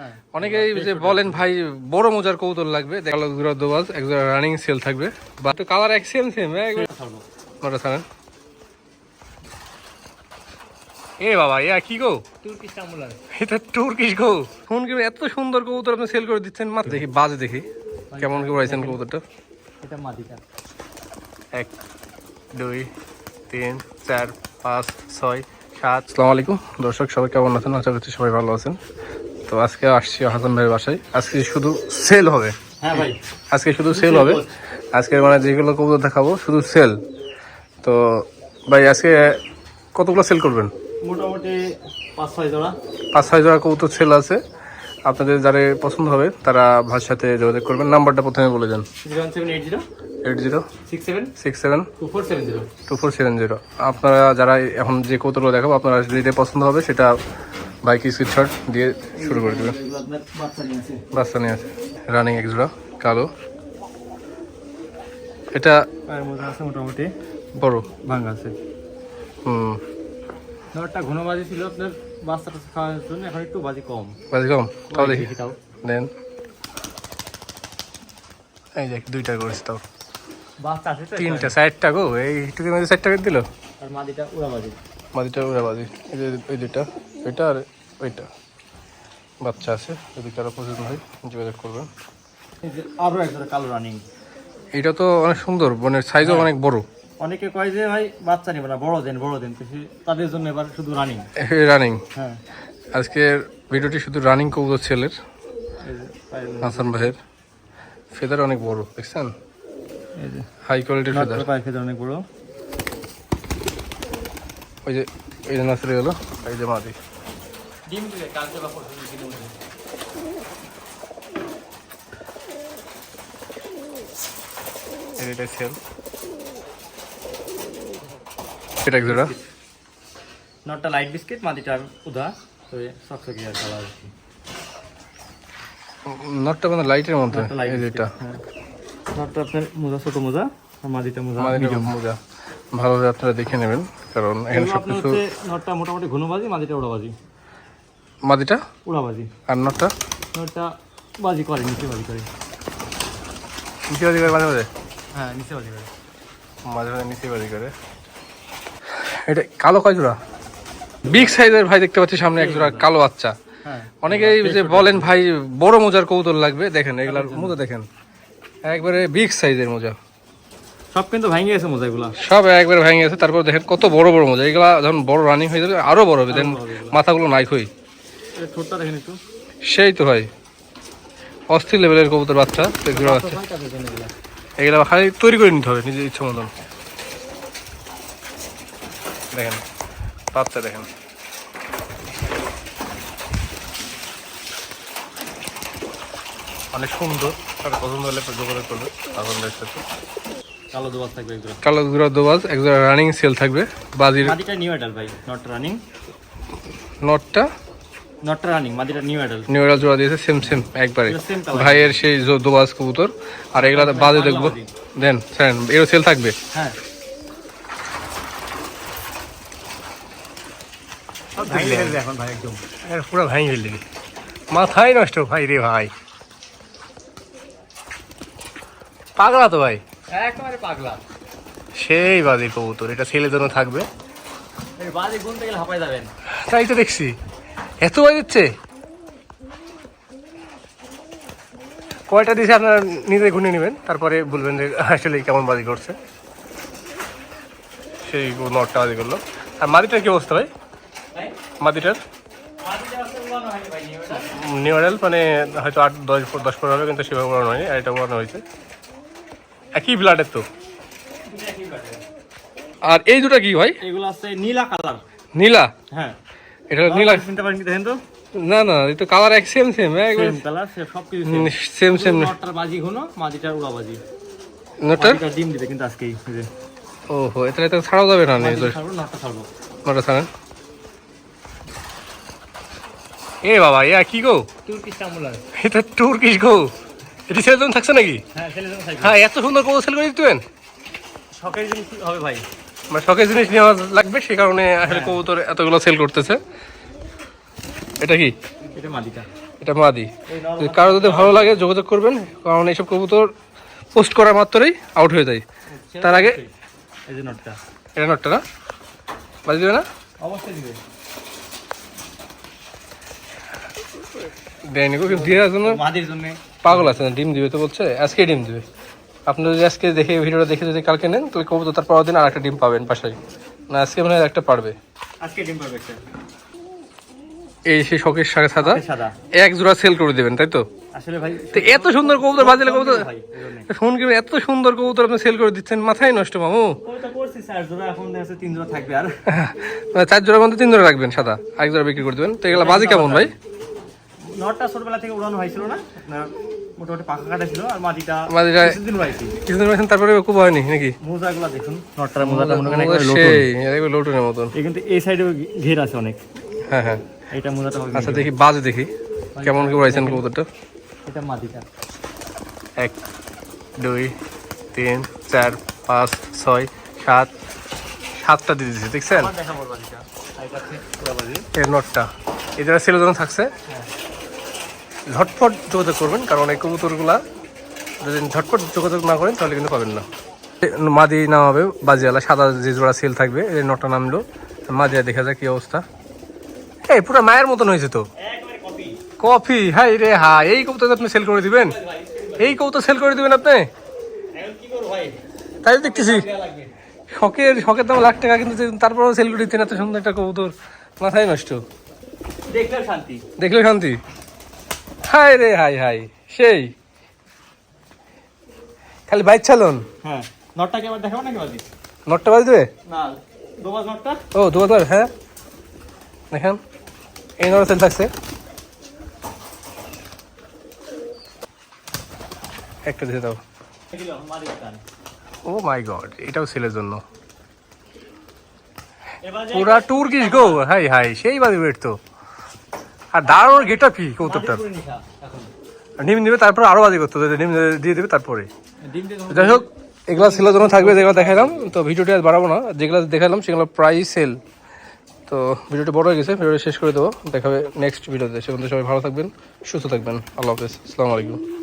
হ্যাঁ। অনেকেই যে বলেন ভাই বড় মোজার কৌতল লাগবে। দেখাল দুরা দোবাজ একজোড়া রানিং সেল থাকবে। বা তো কালার এক সেম সেম ছাড়েন? এ বাবা ইয়া কি গো? তুর্কিশ এটা গো। ফোন কি এত সুন্দর কবুতর আপনি সেল করে দিচ্ছেন? মাত্র দেখি বাজে দেখি। কেমন কি উড়াইছেন কবুতরটা? এটা মাদিটা। এক দুই তিন চার পাঁচ ছয় সাত। আসসালামু আলাইকুম। দর্শক সবাই কেমন আছেন? আশা করছি সবাই ভালো আছেন। তো আজকে আসছি হাসান ভাইয়ের বাসায়। আজকে শুধু সেল হবে। হ্যাঁ ভাই। আজকে শুধু সেল হবে। আজকে মানে যেগুলো কবুতর দেখাবো শুধু সেল তো ভাই আজকে কতগুলো সেল করবেন? মোটামুটি পাঁচ ছয় জোড়া। পাঁচ ছয় জোড়া কবুতর সেল আছে। আপনাদের যারা পছন্দ হবে তারা ভাইয়ের সাথে যোগাযোগ করবেন। নাম্বারটা প্রথমে বলে দেন। আপনারা যারা এখন যে কৌতুকগুলো দেখাবো আপনারা যেটা পছন্দ হবে সেটা বাইক স্ক্রিনশট দিয়ে শুরু করে আপনার বাচ্চা নিয়ে আছে। রানিং এক জোড়া কালো। এটা আছে মোটামুটি। বড়। ভাঙা আছে। হুম। নটা ঘন বাজি ছিল আপনার বাচ্চাটা খাওয়ার জন্য এখন একটু বাজি কম। বাজি কম? তাও দেখি। দেন। এই দেখ দুইটা করেছে তাও। বাচ্চা আছে তো তিনটা চারটা গো। এইটুকু মধ্যে চারটা করে দিল? আর মাদিটা উড়া বাজি। মাদিটা উড়া বাজি। এই দুইটা। ওইটা আর ওইটা। বাচ্চা আছে যদি কারও পছন্দ হয় যোগাযোগ করবেন। এই যে আরও একটা কালো রানিং এটা তো অনেক সুন্দর মানে সাইজও অনেক বড়। অনেকে কয় যে ভাই বাচ্চা নিবে না বড় দেন বড় দেন। তাদের জন্য এবার শুধু রানিং রানিং হ্যাঁ। আজকের ভিডিওটি শুধু রানিং কবুতর ছেলের হাসান ভাইয়ের। ফেদার অনেক বড় দেখছেন? এই হাই কোয়ালিটির ফেদার। ফেদার অনেক বড়। ওই যে এই যে নাচরে গেল এই যে মাদি। ডিম দিবে কালকে বা পরশু দিনের মধ্যে এটা সেল। এটা জোড়া? নটটা লাইট বিস্কিট মাটিটার উদা তবে সকসকি আর কালার নটটা মানে লাইটের মধ্যে যেটা হ্যাঁ। নটটা আপনার মোজা ছোট মোজা মোজা মাদিটা medium। মোজা ভালোভাবে আপনারা দেখে নেবেন কারণ এখানে এগুলো সব আপনার কিছু হচ্ছে নটটা মোটামুটি ঘনবাজি মাটিটা উড়াবাজি মাদিটা? উড়াবাজি। আর নটটা? নটটা বাজি করে নিচে বাজি করে। নিচে বাজি করে মাঝে মাঝে? হ্যাঁ নিচে বাজি করে। মাঝে মাঝে নিচে বাজি করে। এটা কালো কয় জোড়া? বিগ সাইজের ভাই দেখতে পাচ্ছি সামনে এক জোড়া কালো বাচ্চা হ্যাঁ। অনেকেই যে বলেন ভাই বড় মোজার কৌতল লাগবে। দেখেন এগুলার মোজা। দেখেন। একবারে বিগ সাইজের মোজা। সব কিন্তু ভেঙে গেছে মোজাগুলা সব একবারে ভেঙে গেছে। তারপর দেখেন কত বড় বড় মোজা। এগুলা যখন বড় রানিং হয়ে যাবে আরও বড় হবে। দেন মাথাগুলো নাই এই ঠোঁটটা দেখেন একটু। সেই তো ভাই। অস্থির লেভেলের কবুতর বাচ্চা এগুলো বাচ্চা। হয় এগুলা। খালি তৈরি করে নিতে হবে নিজের ইচ্ছা মতন। দেখেন বাচ্চা দেখেন। অনেক সুন্দর তার পছন্দ হলে যোগাযোগ করবে আপনাদের সাথে কালো দোবাজ থাকবে কালো দুরা দোবাজ একজোড়া রানিং সেল থাকবে বাজির মাটিটা নিউ অ্যাডাল ভাই নট রানিং নটটা নটটা রানিং মাটিটা নিউ অ্যাডাল নিউ এরাল জোড়া দিয়েছে সেম সেম একবারে। ভাইয়ের সেই দোবাজ কবুতর। আর এগুলা বাজে দেখব। দেন স্যার এরও সেল থাকবে? হ্যাঁ। এখন ভাই একদম। পুরো ভাই ফেললি মাথায় নষ্ট ভাই রে ভাই। পাগলা তো ভাই। একেবারে পাগলা। সেই বাজে কবুতর এটা ছেলের জন্য থাকবে। বাজে গুনতে গেলে হাঁপাই যাবেন। তাই তো দেখছি। এত বাজেচ্ছে কয়টা দিয়েছে আপনারা নিজে গুনে নেবেন তারপরে বলবেন যে আসলে কেমন বাজি করছে সেই নটটা বাজি করল আর মাদিটার কি অবস্থা ভাই? মাদিটার? নিউরাল মানে হয়তো আট দশ দশ পনেরো হবে কিন্তু সেভাবে উড়ানো হয়নি আর এটা উড়ানো হয়েছে। একই ব্লাডের তো। আর এই দুটা কি ভাই? এগুলো আছে নীলা কালার নীলা? হ্যাঁ। এটা নীলা চিনতে পারেন কি দেখেন তো? না না তো কালার এক সেম সেম সেম কালার সে সব কিছু সেম সেম নটটার বাজি মাটিটার উড়া বাজি। ডিম দিবে কিন্তু আজকেই ওহো এটা এটা ছাড়াও যাবে না নটটা ছাড়বো। নোটা ছাড়েন। এ বাবা ইয়া কি গো? তুর্কিশ টামুলার এটা টুর্কিশ গো। এটি ছেলের জন্য থাকছে নাকি? হ্যাঁ থাকবে। হ্যাঁ এত সুন্দর কবুতর সেল করে দিতেন শখের জিনিস হবে ভাই। মানে শখের জিনিস নেওয়া লাগবে সে কারণে আসলে কবুতর এতগুলো সেল করতেছে। এটা কি? এটা মাটিটা এটা মাদি। কারও যদি ভালো লাগে যোগাযোগ করবেন। কারণ এইসব কবুতর পোস্ট করা মাত্রই আউট হয়ে যায়। তার আগে এটা নটটা না? বাজি দেবে না? অবশ্যই দিবে। দেয়নি কেউ দিয়ে জন্য? মাদির জন্য। পাগল আছে না ডিম দিবে তো বলছে। আজকে ডিম দিবে। আপনি যদি আজকে দেখে ভিডিওটা দেখে যদি কালকে নেন তাহলে কবুতর তার পরের দিন আর একটা ডিম পাবেন বাসায়। না আজকে মনে হয় একটা পারবে। আজকে ডিম পাবে একটা। এই সেই শখের সাথে সাদা। এক জোড়া সেল করে দেবেন তাই তো? আসলে ভাই তো এত সুন্দর কবুতর বাজিলে কবুতর ফোন কিনে এত সুন্দর কবুতর আপনি সেল করে দিচ্ছেন মাথায় নষ্ট মামু। চার জোড়া মধ্যে তিন জোড়া রাখবেন সাদা। এক জোড়া বিক্রি করে দেবেন। তো এগুলো বাজি কেমন ভাই? নটটা ছোটবেলা থেকে উড়ানো হয়েছিল না? মোটামুটি পাকা কাটা ছিল আর মাটিটা মাদিটা কিছুদিন উড়াইছি কিছুদিন পেয়েছেন তারপরে খুব হয়নি নাকি? মোজাগুলা দেখুন নটটার মোজাটা মনে করেন একবারে সেই এগুলো লোটনের মতন। এই কিন্তু এই সাইডে ঘের আছে অনেক। হ্যাঁ হ্যাঁ। মোজাটা আচ্ছা দেখি বাজে দেখি। কেমন কি উড়াইছেন কবুতরটা? এটা মাটিটা। এক দুই তিন চার পাঁচ ছয় সাত সাতটা দিয়ে দিয়েছে দেখছেন? এটা এটা এর নোটটা। যারা ছেলে যখন থাকছে? হ্যাঁ। ঝটপট যোগাযোগ করবেন কারণ এই কবুতরগুলা যদি ঝটপট যোগাযোগ না করেন তাহলে কিন্তু পাবেন না। মাদি নামাবে বাজিয়ালা সাদা যে জোড়া সেল থাকবে এই নটা নামলো। মাদিয়া দেখা যায় কি অবস্থা। এই পুরো মায়ের মতন হয়েছে তো। কফি হাই রে হা এই কবুতর আপনি সেল করে দিবেন? এই কবুতর সেল করে দিবেন আপনি? তাই দেখতেছি। শখের শখের দাম লাখ টাকা কিন্তু তারপরেও সেল করে দিচ্ছেন এত সুন্দর একটা কবুতর। মাথায় নষ্ট। দেখলে শান্তি। দেখলে শান্তি? হাই রে? হাই হাই। সেই। খালি বাইক চালন? হ্যাঁ। নটটাকে দেখাবো নাকি বাজি? নটটা বাজ দেবে? না নটটা? ও দু হাজার হ্যাঁ। দেখেন এই নটা সেল থাকছে একটা দিয়ে দাও। ও মাই গড এটাও সেলের জন্য। পুরা ট্যুর কিস গো? হাই হাই সেই বাদি ওয়েট তো। আর দারুণ গেটটা কৌতুকটার মাটির পুরি ডিম দিবে তারপর আরও বাজে করতে হবে ডিম দিয়ে দেবে তারপরে। যাই হোক এগুলো সেলের জন্য থাকবে যেগুলো দেখালাম তো ভিডিওটি আর বাড়াবো না। যেগুলো দেখালাম সেগুলো প্রায় সেল তো ভিডিওটি বড় হয়ে গেছে ভিডিওটি শেষ করে দেবো দেখাবে নেক্সট ভিডিওতে সেখান সবাই ভালো থাকবেন সুস্থ থাকবেন। আল্লাহ হাফেজ আসসালামু আলাইকুম।